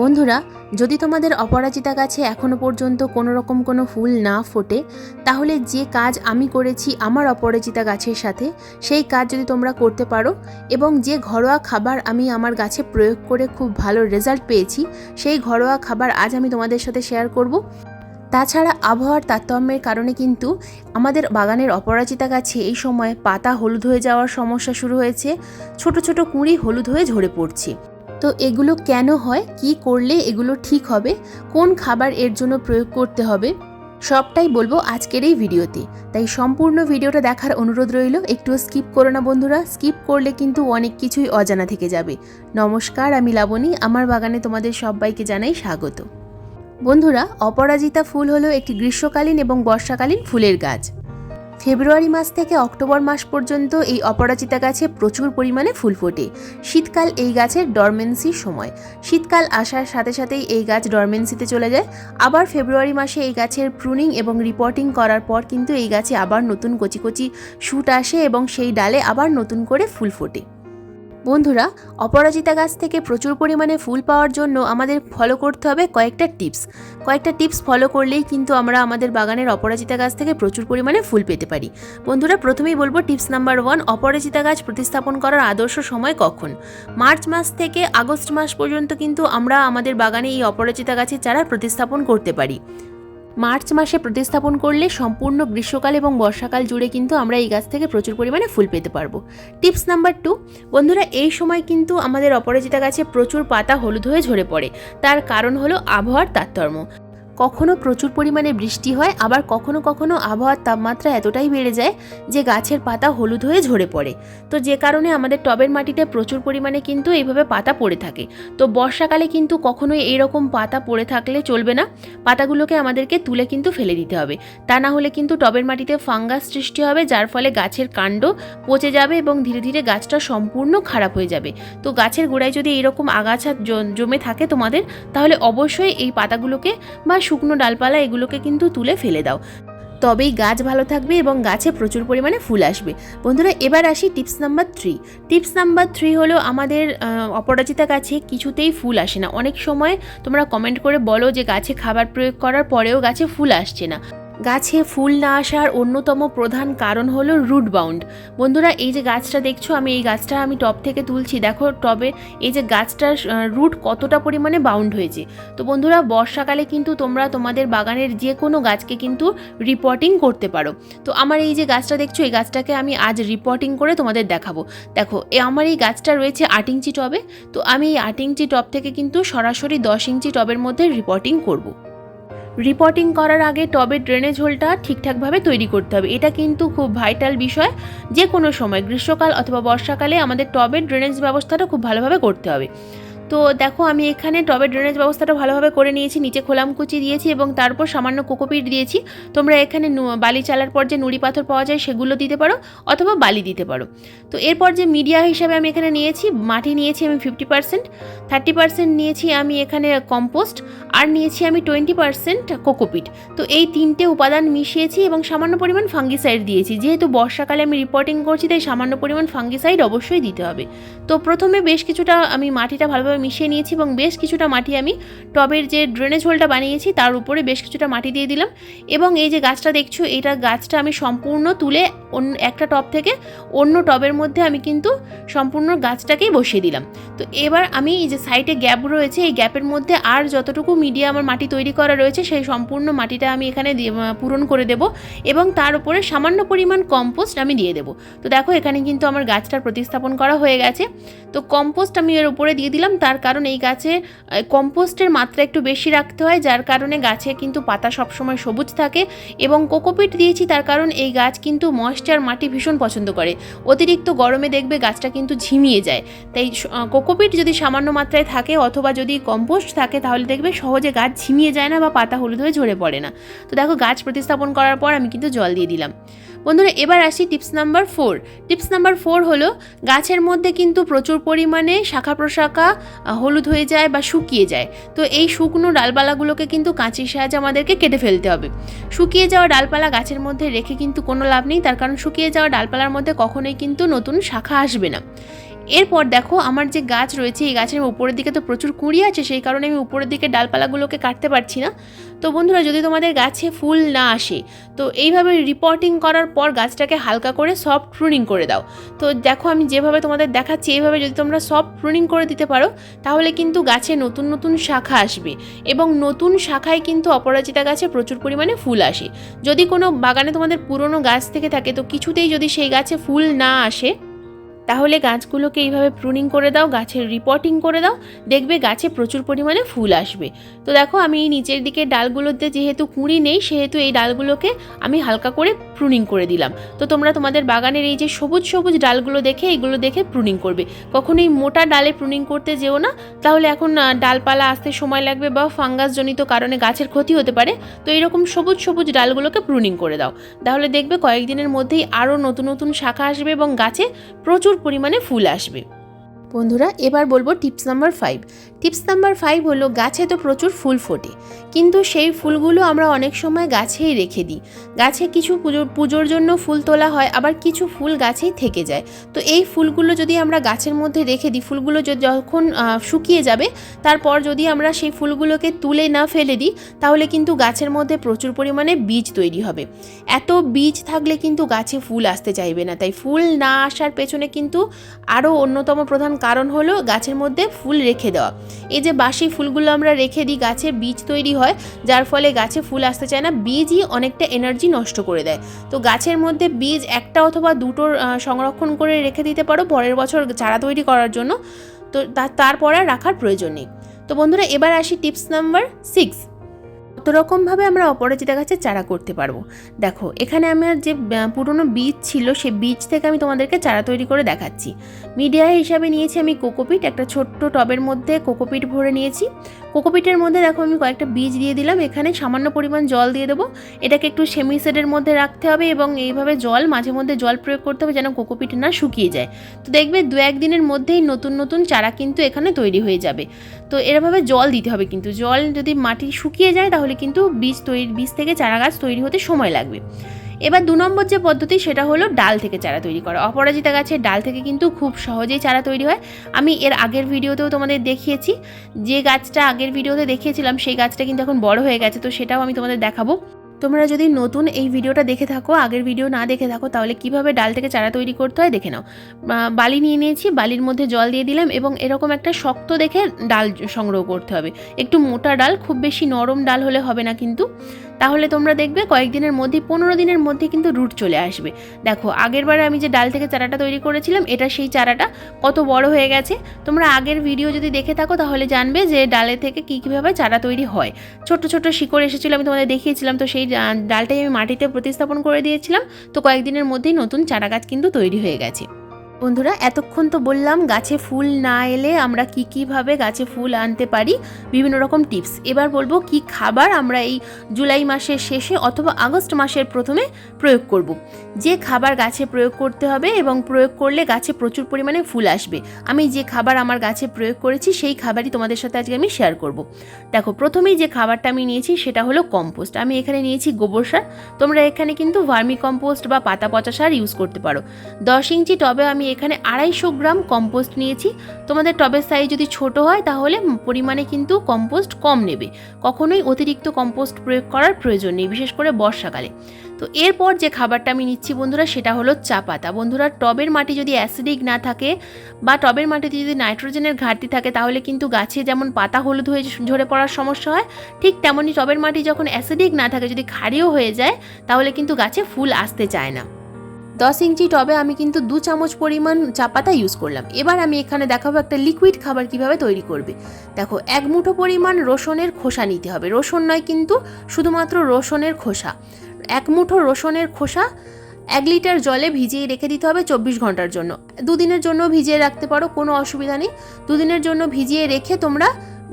বন্ধুরা, যদি তোমাদের অপরাজিতা গাছে এখনও পর্যন্ত কোনো রকম কোনো ফুল না ফোটে, তাহলে যে কাজ আমি করেছি আমার অপরাজিতা গাছের সাথে, সেই কাজ যদি তোমরা করতে পারো এবং যে ঘরোয়া খাবার আমি আমার গাছে প্রয়োগ করে খুব ভালো রেজাল্ট পেয়েছি, সেই ঘরোয়া খাবার আজ আমি তোমাদের সাথে শেয়ার করব। তাছাড়া আবহাওয়ার তারতম্যের কারণে কিন্তু আমাদের বাগানের অপরাজিতা গাছে এই সময় পাতা হলুদ হয়ে যাওয়ার সমস্যা শুরু হয়েছে, ছোট ছোট কুঁড়ি হলুদ হয়ে ঝরে পড়ছে। তো এগুলো কেন হয়? কি করলে এগুলো ঠিক হবে? কোন খাবার এর জন্য প্রয়োগ করতে হবে? সবটাই বলব আজকের এই ভিডিওতে। তাই সম্পূর্ণ ভিডিওটা দেখার অনুরোধ রইল, একটু স্কিপ করো না বন্ধুরা। স্কিপ করলে কিন্তু অনেক কিছুই অজানা থেকে যাবে। নমস্কার, আমি লাবণী। আমার বাগানে তোমাদের সবাইকে জানাই স্বাগত। বন্ধুরা, অপরাজিতা ফুল হলো একটি গ্রীষ্মকালীন এবং বর্ষাকালীন ফুলের গাছ। ফেব্রুয়ারি মাস থেকে অক্টোবর মাস পর্যন্ত এই অপরাজিতা গাছে প্রচুর পরিমাণে ফুল ফোটে। শীতকাল এই গাছের ডরমেন্সির সময়। শীতকাল আসার সাথে সাথেই এই গাছ ডরমেন্সিতে চলে যায়। আবার ফেব্রুয়ারি মাসে এই গাছের প্রুনিং এবং রিপোর্টিং করার পর কিন্তু এই গাছে আবার নতুন কচি কচি শুট আসে এবং সেই ডালে আবার নতুন করে ফুল ফোটে। বন্ধুরা, অপরাজিতা গাছ থেকে প্রচুর পরিমাণে ফুল পাওয়ার জন্য আমাদের ফলো করতে হবে কয়েকটা টিপস কয়েকটা টিপস ফলো করলেই কিন্তু আমরা আমাদের বাগানের অপরাজিতা গাছ থেকে প্রচুর পরিমাণে ফুল পেতে পারি। বন্ধুরা, প্রথমেই বলব টিপস নাম্বার ওয়ান অপরাজিতা গাছ প্রতিস্থাপন করার আদর্শ সময় কখন? মার্চ মাস থেকে আগস্ট মাস পর্যন্ত কিন্তু আমরা আমাদের বাগানে এই অপরাজিতা গাছের চারা প্রতিস্থাপন করতে পারি। মার্চ মাসে প্রতিস্থাপন করলে সম্পূর্ণ গ্রীষ্মকাল এবং বর্ষাকাল জুড়ে কিন্তু আমরা এই গাছ থেকে প্রচুর পরিমাণে ফুল পেতে পারব। টিপস নাম্বার টু, বন্ধুরা এই সময় কিন্তু আমাদের অপরাজিতা গাছে প্রচুর পাতা হলুদ হয়ে ঝরে পড়ে। তার কারণ হলো আবহাওয়ার তারতম্য। কখনো প্রচুর পরিমাণে বৃষ্টি হয়, আবার কখনো কখনো আবহাওয়ার তাপমাত্রা এতটাই বেড়ে যায় যে গাছের পাতা হলুদ হয়ে ঝরে পড়ে। তো যে কারণে আমাদের টবের মাটিতে প্রচুর পরিমাণে কিন্তু এইভাবে পাতা পড়ে থাকে। তো বর্ষাকালে কিন্তু কখনোই এইরকম পাতা পড়ে থাকলে চলবে না। পাতাগুলোকে আমাদেরকে তুলে কিন্তু ফেলে দিতে হবে। তা না হলে কিন্তু টবের মাটিতে ফাঙ্গাস সৃষ্টি হবে, যার ফলে গাছের কাণ্ড পচে যাবে এবং ধীরে ধীরে গাছটা সম্পূর্ণ খারাপ হয়ে যাবে। তো গাছের গোড়ায় যদি এরকম আগাছা জমে থাকে তোমাদের, তাহলে অবশ্যই এই পাতাগুলোকে বা শুকনো ডালপালা এগুলোকে কিন্তু তুলে ফেলে দাও। তবেই গাছ ভালো থাকবে এবং গাছে প্রচুর পরিমাণে ফুল আসবে। বন্ধুরা, এবার আসি tips number three. Tips number three হলো আমাদের অপরাজিতা গাছে কিছুতেই ফুল আসে না। অনেক সময় তোমরা কমেন্ট করে বলো যে গাছে খাবার প্রয়োগ করার পরেও গাছে ফুল আসছে না। গাছে ফুল না আসার অন্যতম প্রধান কারণ হলো রুট বাউন্ড বন্ধুরা, এই যে গাছটা দেখছ, আমি এই গাছটা আমি টব থেকে তুলছি। দেখো, টবে এই যে গাছটার রুট কতটা পরিমাণে বাউন্ড হয়েছে। তো বন্ধুরা, বর্ষাকালে কিন্তু তোমরা তোমাদের বাগানের যে কোনো গাছকে কিন্তু রিপোর্টিং করতে পারো। তো আমার এই যে গাছটা দেখছ, এই গাছটাকে আমি আজ রিপোর্টিং করে তোমাদের দেখাবো। দেখো, এ আমার এই গাছটা রয়েছে আট ইঞ্চি টবে। তো আমি এই আট ইঞ্চি টব থেকে কিন্তু সরাসরি দশ ইঞ্চি টবের মধ্যে রিপোর্টিং করব। রিপোর্টিং করার আগে টবে ড্রেনেজ হোলটা ঠিকঠাকভাবে তৈরি করতে হবে। এটা কিন্তু খুব ভাইটাল বিষয়। যে কোনো সময়, গ্রীষ্মকাল অথবা বর্ষাকালে আমাদের টবের ড্রেনেজ ব্যবস্থাটা খুব ভালোভাবে করতে হবে। তো দেখো, আমি এখানে টবে ড্রেনেজ ব্যবস্থাটা ভালোভাবে করে নিয়েছি, নিচে খোলামকুচি দিয়েছি এবং তারপর সামান্য কোকোপিট দিয়েছি। তোমরা এখানে বালি চালার পর যে নুড়ি পাথর পাওয়া যায় সেগুলো দিতে পারো অথবা বালি দিতে পারো। তো এরপর যে মিডিয়া হিসাবে আমি এখানে নিয়েছি, মাটি নিয়েছি আমি ফিফটি পার্সেন্ট থার্টি পার্সেন্ট নিয়েছি আমি এখানে কম্পোস্ট আর নিয়েছি আমি টোয়েন্টি পার্সেন্ট কোকোপিট তো এই তিনটে উপাদান মিশিয়েছি এবং সামান্য পরিমাণ ফাঙ্গিসাইড দিয়েছি। যেহেতু বর্ষাকালে আমি রিপোর্টিং করছি, তাই সামান্য পরিমাণ ফাঙ্গিসাইড অবশ্যই দিতে হবে। তো প্রথমে বেশ কিছুটা আমি মাটিটা ভালোভাবে মিশিয়ে নিয়েছি এবং বেশ কিছুটা মাটি আমি টবের যে ড্রেনেজ হোলটা বানিয়েছি, তার উপরে বেশ কিছুটা মাটি দিয়ে দিলাম। এবং এই যে গাছটা দেখছ, এটা গাছটা আমি সম্পূর্ণ তুলে অন্য একটা টব থেকে অন্য টবের মধ্যে আমি কিন্তু সম্পূর্ণ গাছটাকেই বসিয়ে দিলাম। তো এবার আমি এই যে সাইডে গ্যাপ রয়েছে, এই গ্যাপের মধ্যে আর যতটুকু মিডিয়া আমার মাটি তৈরি করা রয়েছে, সেই সম্পূর্ণ মাটিটা আমি এখানে পূরণ করে দেব এবং তার উপরে সামান্য পরিমাণ কম্পোস্ট আমি দিয়ে দেবো। তো দেখো, এখানে কিন্তু আমার গাছটার প্রতিস্থাপন করা হয়ে গেছে। তো কম্পোস্ট আমি এর উপরে দিয়ে দিলাম, তার কারণ এই গাছে কম্পোস্টের মাত্রা একটু বেশি রাখতে হয়, যার কারণে গাছে কিন্তু পাতা সবসময় সবুজ থাকে এবং কোকোপিট দিয়েছি তার কারণ এই গাছ কিন্তু ময়েশ্চার মাটি ভীষণ পছন্দ করে। অতিরিক্ত গরমে দেখবে গাছটা কিন্তু ঝিমিয়ে যায়। তাই কোকোপিট যদি সামান্য মাত্রায় থাকে অথবা যদি কম্পোস্ট থাকে তাহলে দেখবে সহজে গাছ ঝিমিয়ে যায় না বা পাতা হলুদ হয়ে ঝরে পড়ে না। তো দেখো গাছ প্রতিস্থাপন করার পর আমি কিন্তু জল দিয়ে দিলাম। বন্ধুরা, এবার আসি tips number four. Tips number four হলো, গাছের মধ্যে কিন্তু প্রচুর পরিমাণে শাখা প্রশাখা হলুদ হয়ে যায় বা শুকিয়ে যায়। তো এই শুকনো ডালপালাগুলোকে কিন্তু কাঁচির সাহায্যে আমাদেরকে কেটে ফেলতে হবে। শুকিয়ে যাওয়া ডালপালা গাছের মধ্যে রেখে কিন্তু কোনো লাভ নেই, তার কারণ শুকিয়ে যাওয়া ডালপালার মধ্যে কখনোই কিন্তু নতুন শাখা আসবে না। এরপর দেখো আমার যে গাছ রয়েছে, এই গাছের উপরের দিকে তো প্রচুর কুঁড়ি আছে, সেই কারণে আমি উপরের দিকে ডালপালাগুলোকে কাটতে পারছি না। তো বন্ধুরা, যদি তোমাদের গাছে ফুল না আসে, তো এইভাবে রিপোর্টিং করার পর গাছটাকে হালকা করে সফট প্রুনিং করে দাও। তো দেখো আমি যেভাবে তোমাদের দেখাচ্ছি, এইভাবে যদি তোমরা সফট প্রুনিং করে দিতে পারো, তাহলে কিন্তু গাছে নতুন নতুন শাখা আসবে এবং নতুন শাখায় কিন্তু অপরাজিতা গাছে প্রচুর পরিমাণে ফুল আসে। যদি কোনো বাগানে তোমাদের পুরনো গাছ থেকে থাকে, তো কিছুতেই যদি সেই গাছে ফুল না আসে তাহলে গাছগুলোকে এইভাবে প্রুনিং করে দাও, গাছের রিপোর্টিং করে দাও, দেখবে গাছে প্রচুর পরিমাণে ফুল আসবে। তো দেখো আমি নিচের দিকে ডালগুলোতে যেহেতু কুঁড়ি নেই, সেহেতু এই ডালগুলোকে আমি হালকা করে প্রুনিং করে দিলাম। তো তোমরা তোমাদের বাগানের এই যে সবুজ সবুজ ডালগুলো দেখে এইগুলো দেখে প্রুনিং করবে। কখনোই মোটা ডালে প্রুনিং করতে যেও না। তাহলে এখন ডালপালা আসতে সময় লাগবে বা ফাঙ্গাসজনিত কারণে গাছের ক্ষতি হতে পারে। তো এইরকম সবুজ সবুজ ডালগুলোকে প্রুনিং করে দাও। তাহলে দেখবে কয়েকদিনের মধ্যেই আরও নতুন নতুন শাখা আসবে এবং গাছে প্রচুর পরিমাণে ফুল আসবে। বন্ধুরা, এবার বলব tips number five tips number five হলো, গাছে তো প্রচুর ফুল ফোটে, কিন্তু সেই ফুলগুলো আমরা অনেক সময় গাছেই রেখে দিই। গাছে কিছু পুজো, পুজোর জন্য ফুল তোলা হয়, আবার কিছু ফুল গাছেই থেকে যায়। তো এই ফুলগুলো যদি আমরা গাছের মধ্যে রেখে দিই, ফুলগুলো যখন শুকিয়ে যাবে, তারপর যদি আমরা সেই ফুলগুলোকে তুলে না ফেলে দিই, তাহলে কিন্তু গাছের মধ্যে প্রচুর পরিমাণে বীজ তৈরি হবে। এত বীজ থাকলে কিন্তু গাছে ফুল আসতে চাইবে না। তাই ফুল না আসার পেছনে কিন্তু আরও অন্যতম প্রধান কারণ হলো গাছের মধ্যে ফুল রেখে দেওয়া। এই যে বাসি ফুলগুলো আমরা রেখে দিই গাছে বীজ তৈরি হয়, যার ফলে গাছে ফুল আসতে চায় না, বীজই অনেকটা এনার্জি নষ্ট করে দেয়। তো গাছের মধ্যে বীজ একটা অথবা দুটোর সংরক্ষণ করে রেখে দিতে পারো পরের বছর চারা তৈরি করার জন্য। তো তারপর আর রাখার প্রয়োজন নেই। তো বন্ধুরা, এবার আসি টিপস নাম্বার সিক্স কত রকমভাবে আমরা অপরাজিতা গাছের চারা করতে পারব। দেখো, এখানে আমার যে পুরনো বীজ ছিল সে বীজ থেকে আমি তোমাদেরকে চারা তৈরি করে দেখাচ্ছি। মিডিয়া হিসাবে নিয়েছি আমি কোকোপিট, একটা ছোট্ট টবের মধ্যে কোকোপিট ভরে নিয়েছি। কোকোপিটের মধ্যে দেখো, আমি কয়েকটা বীজ দিয়ে দিলাম। এখানে সামান্য পরিমাণ জল দিয়ে দেবো। এটাকে একটু সেমি সেডের মধ্যে রাখতে হবে এবং এইভাবে জল, মাঝে মধ্যে জল প্রয়োগ করতে হবে যেন কোকোপিট না শুকিয়ে যায়। তো দেখবে দু একদিনের মধ্যেই নতুন নতুন চারা কিন্তু এখানে তৈরি হয়ে যাবে। তো এরভাবে জল দিতে হবে কিন্তু। জল যদি মাটি শুকিয়ে যায় তাহলে কিন্তু বীজ তৈরি, বীজ থেকে চারা গাছ তৈরি হতে সময় লাগবে। এবার দু নম্বর যে পদ্ধতি সেটা হলো ডাল থেকে চারা তৈরি করা। অপরাজিতা গাছের ডাল থেকে কিন্তু খুব সহজেই চারা তৈরি হয়। আমি এর আগের ভিডিওতেও তোমাদের দেখিয়েছি, যে গাছটা আগের ভিডিওতে দেখিয়েছিলাম সেই গাছটা কিন্তু এখন বড় হয়ে গেছে, তো সেটাও আমি তোমাদের দেখাবো। তোমরা যদি নতুন এই ভিডিওটা দেখে থাকো, আগের ভিডিও না দেখে থাকো, তাহলে কীভাবে ডাল থেকে চারা তৈরি করতে হয় দেখে নাও। বালি নিয়ে নিয়েছি, বালির মধ্যে জল দিয়ে দিলাম এবং এরকম একটা শক্ত দেখে ডাল সংগ্রহ করতে হবে। একটু মোটা ডাল, খুব বেশি নরম ডাল হলে হবে না কিন্তু। তাহলে তোমরা দেখবে কয়েকদিনের মধ্যে, পনেরো দিনের মধ্যে কিন্তু রুট চলে আসবে। দেখো, আগের বারে আমি যে ডাল থেকে চারাটা তৈরি করেছিলাম, এটা সেই চারাটা কত বড় হয়ে গেছে। তোমরা আগের ভিডিও যদি দেখে থাকো, তাহলে জানবে যে ডালে থেকে কী কীভাবে চারা তৈরি হয়। ছোট ছোট শিকড় এসেছিল, আমি তোমাদের দেখিয়েছিলাম, তো সেই ডালটাই আমি মাটিতে প্রতিস্থাপন করে দিয়েছিলাম। তো কয়েকদিনের মধ্যেই নতুন চারা গাছ কিন্তু তৈরি হয়ে গেছে। বন্ধুরা, এতক্ষণ তো বললাম গাছে ফুল না এলে আমরা কি কীভাবে গাছে ফুল আনতে পারি, বিভিন্ন রকম টিপস। এবার বলব কি খাবার আমরা এই জুলাই মাসের শেষে অথবা আগস্ট মাসের প্রথমে প্রয়োগ করব। যে খাবার গাছে প্রয়োগ করতে হবে এবং প্রয়োগ করলে গাছে প্রচুর পরিমাণে ফুল আসবে। আমি যে খাবার আমার গাছে প্রয়োগ করেছি, সেই খাবারই তোমাদের সাথে আজকে আমি শেয়ার করব। দেখো, প্রথমেই যে খাবারটা আমি নিয়েছি, সেটা হলো কম্পোস্ট আমি এখানে নিয়েছি গোবর সার। তোমরা এখানে কিন্তু ভার্মি কম্পোস্ট বা পাতা পচা সার ইউজ করতে পারো। দশ ইঞ্চি টবে আমি এখানে আড়াইশো গ্রাম কম্পোস্ট নিয়েছি। তোমাদের টবের সাইজ যদি ছোট হয়, তাহলে পরিমাণে কিন্তু কম্পোস্ট কম নেবে। কখনোই অতিরিক্ত কম্পোস্ট প্রয়োগ করার প্রয়োজন নেই, বিশেষ করে বর্ষাকালে। তো এরপর যে খাবারটা আমি নিচ্ছি বন্ধুরা, সেটা হলো চা পাতা। বন্ধুরা, টবের মাটি যদি অ্যাসিডিক না থাকে বা টবের মাটিতে যদি নাইট্রোজেনের ঘাটতি থাকে, তাহলে কিন্তু গাছে যেমন পাতা হলুদ হয়ে ঝরে পড়ার সমস্যা হয়, ঠিক তেমনই টবের মাটি যখন অ্যাসিডিক না থাকে, যদি ক্ষারীয় হয়ে যায়, তাহলে কিন্তু গাছে ফুল আসতে চায় না। দশ ইঞ্চি টবে আমি কিন্তু দু চামচ পরিমাণ চা পাতা ইউজ করলাম। এবার আমি এখানে দেখাবো একটা লিকুইড খাবার কীভাবে তৈরি করবে। দেখো, এক মুঠো পরিমাণ রসুনের খোসা নিতে হবে। রসুন নয় কিন্তু শুধুমাত্র রসুনের খোসা। এক মুঠো রসুনের খোসা এক লিটার জলে ভিজিয়ে রেখে দিতে হবে চব্বিশ ঘণ্টার জন্য। দুদিনের জন্য ভিজিয়ে রাখতে পারো, কোনো অসুবিধা নেই। দুদিনের জন্য ভিজিয়ে রেখে তোমরা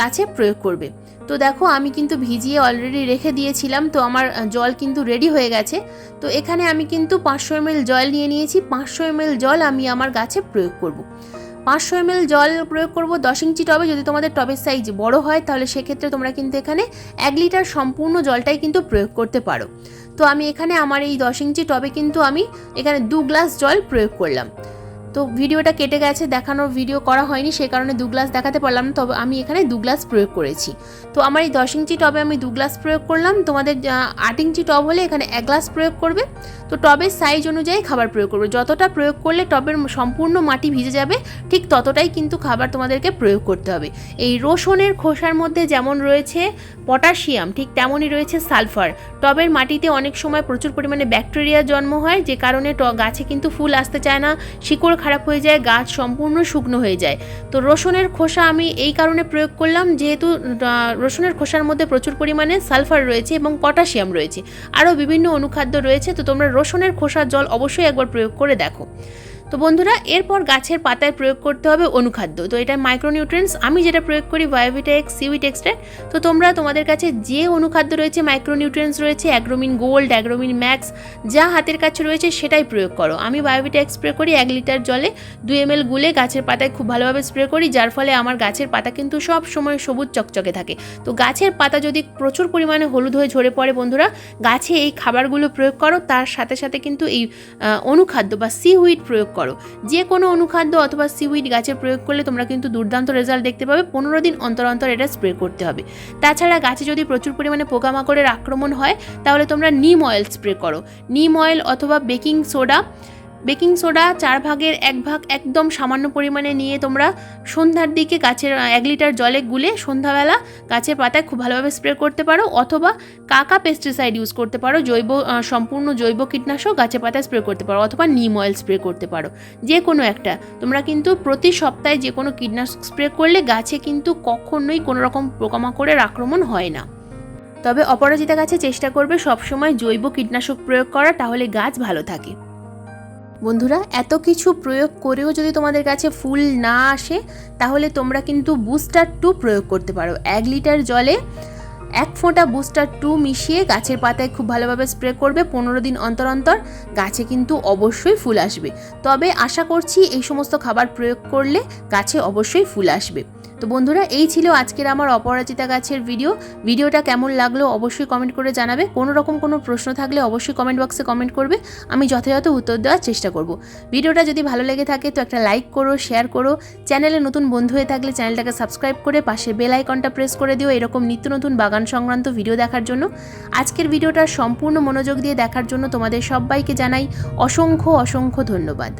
গাছে প্রয়োগ করবে। তো দেখো, আমি কিন্তু ভিজিয়ে অলরেডি রেখে দিয়েছিলাম, তো আমার জল কিন্তু রেডি হয়ে গেছে। তো এখানে আমি কিন্তু পাঁচশো এমএল জল নিয়ে নিয়েছি, পাঁচশো এমএল জল আমি আমার গাছে প্রয়োগ করব। পাঁচশো এমএল জল প্রয়োগ করব দশ ইঞ্চি টবে, যদি তোমাদের টবের সাইজ বড় হয়, তাহলে সেক্ষেত্রে তোমরা কিন্তু এখানে এক লিটার সম্পূর্ণ জলটাই কিন্তু প্রয়োগ করতে পারো। তো আমি এখানে আমার এই দশ ইঞ্চি টবে কিন্তু আমি এখানে দু গ্লাস জল প্রয়োগ করলাম। তো ভিডিওটা কেটে গেছে, দেখানোর ভিডিও করা হয়নি, সে কারণে দু গ্লাস দেখাতে পারলাম না, তবে আমি এখানে দু গ্লাস প্রয়োগ করেছি। তো আমার এই দশ ইঞ্চি টবে আমি দু গ্লাস প্রয়োগ করলাম, তোমাদের আট ইঞ্চি টব হলে এখানে এক গ্লাস প্রয়োগ করবে। তো টবের সাইজ অনুযায়ী খাবার প্রয়োগ করবে, যতটা প্রয়োগ করলে টবের সম্পূর্ণ মাটি ভিজে যাবে, ঠিক ততটাই কিন্তু খাবার তোমাদেরকে প্রয়োগ করতে হবে। এই রসুনের খোসার মধ্যে যেমন রয়েছে পটাশিয়াম, ঠিক তেমনই রয়েছে সালফার। টবের মাটিতে অনেক সময় প্রচুর পরিমাণে ব্যাকটেরিয়া জন্ম হয়, যে কারণে গাছে কিন্তু ফুল আসতে চায় না, শিকড় খারাপ হয়ে যায়, গাছ সম্পূর্ণ শুকনো হয়ে যায়। তো রসুনের খোসা আমি এই কারণে প্রয়োগ করলাম, যেহেতু রসুনের খোসার মধ্যে প্রচুর পরিমাণে সালফার রয়েছে এবং পটাশিয়াম রয়েছে। আরও বিভিন্ন অনুখাদ্য রয়েছে, তো তোমরা রসুনের খোসার জল অবশ্যই একবার প্রয়োগ করে দেখো। তো বন্ধুরা, এরপর গাছের পাতায় প্রয়োগ করতে হবে অনুখাদ্য। তো এটা মাইক্রোনিউট্রিয়েন্টস আমি যেটা প্রয়োগ করি বায়োভিটা এক্স সিউইট এক্সট্রা তো তোমরা তোমাদের কাছে যে অনুখাদ্য রয়েছে মাইক্রোনিউট্রিয়েন্টস রয়েছে অ্যাগ্রোমিন গোল্ড অ্যাগ্রোমিন ম্যাক্স যা হাতের কাছে রয়েছে সেটাই প্রয়োগ করো। আমি বায়োভিটা এক্স স্প্রে করি এক লিটার জলে, দুই এম গুলে গাছের পাতায় খুব ভালোভাবে স্প্রে করি, যার ফলে আমার গাছের পাতা কিন্তু সব সময় সবুজ চকচকে থাকে। তো গাছের পাতা যদি প্রচুর পরিমাণে হলুদ হয়ে ঝরে পড়ে বন্ধুরা, গাছে এই খাবারগুলো প্রয়োগ করো, তার সাথে সাথে কিন্তু এই অনুখাদ্য বা সিউইড প্রয়োগ করো। যে কোনো অনুখাদ্য অথবা সিউইড গাছে প্রয়োগ করলে তোমরা কিন্তু দুর্দান্ত রেজাল্ট দেখতে পাবে। পনেরো দিন অন্তর অন্তর এটা স্প্রে করতে হবে। তাছাড়া গাছে যদি প্রচুর পরিমাণে পোকামাকড়ের আক্রমণ হয়, তাহলে তোমরা নিম অয়েল স্প্রে করো। নিম অয়েল অথবা বেকিং সোডা বেকিং সোডা চার ভাগের এক ভাগ একদম সামান্য পরিমাণে নিয়ে তোমরা সন্ধ্যার দিকে গাছের এক লিটার জলে গুলে সন্ধ্যাবেলা গাছের পাতায় খুব ভালোভাবে স্প্রে করতে পারো অথবা কাকা পেস্টিসাইড ইউজ করতে পারো, জৈব সম্পূর্ণ জৈব কীটনাশক গাছের পাতায় স্প্রে করতে পারো অথবা নিম অয়েল স্প্রে করতে পারো। যে কোনো একটা। তোমরা কিন্তু প্রতি সপ্তাহে যে কোনো কীটনাশক স্প্রে করলে গাছে কিন্তু কখনোই কোনো রকম পোকামাকড়ের আক্রমণ হয় না। তবে অপরাজিতা গাছে চেষ্টা করবে সবসময় জৈব কীটনাশক প্রয়োগ করা, তাহলে গাছ ভালো থাকে। বন্ধুরা, এত কিছু প্রয়োগ করেও যদি তোমাদের কাছে ফুল না আসে, তাহলে তোমরা কিন্তু বুস্টার টু প্রয়োগ করতে পারো। এক লিটার জলে এক ফোঁটা বুস্টার টু মিশিয়ে গাছের পাতায় খুব ভালোভাবে স্প্রে করবে, পনেরো দিন অন্তর অন্তর গাছে কিন্তু অবশ্যই ফুল আসবে। তবে আশা করছি এই সমস্ত খাবার প্রয়োগ করলে গাছে অবশ্যই ফুল আসবে। তো বন্ধুরা, এই ছিল আজকের আমার অপরাজিতা গাছের ভিডিও ভিডিওটা কেমন লাগল অবশ্যই কমেন্ট করে জানাবে। কোনো রকম কোনো প্রশ্ন থাকলে অবশ্যই কমেন্ট বক্সে কমেন্ট করবে। আমি যথাযথ উত্তর দেওয়ার চেষ্টা করব। ভিডিওটা যদি ভালো লেগে থাকে তো একটা লাইক করো শেয়ার করো। চ্যানেলে নতুন বন্ধু হয়ে থাকলে চ্যানেলটাকে সাবস্ক্রাইব করে পাশে বেল আইকনটা প্রেস করে দিও এরকম নিত্য নতুন বাগান সংক্রান্ত ভিডিও দেখার জন্য। আজকের ভিডিওটা সম্পূর্ণ মনোযোগ দিয়ে দেখার জন্য তোমাদের সবাইকে জানাই অসংখ্য অসংখ্য ধন্যবাদ।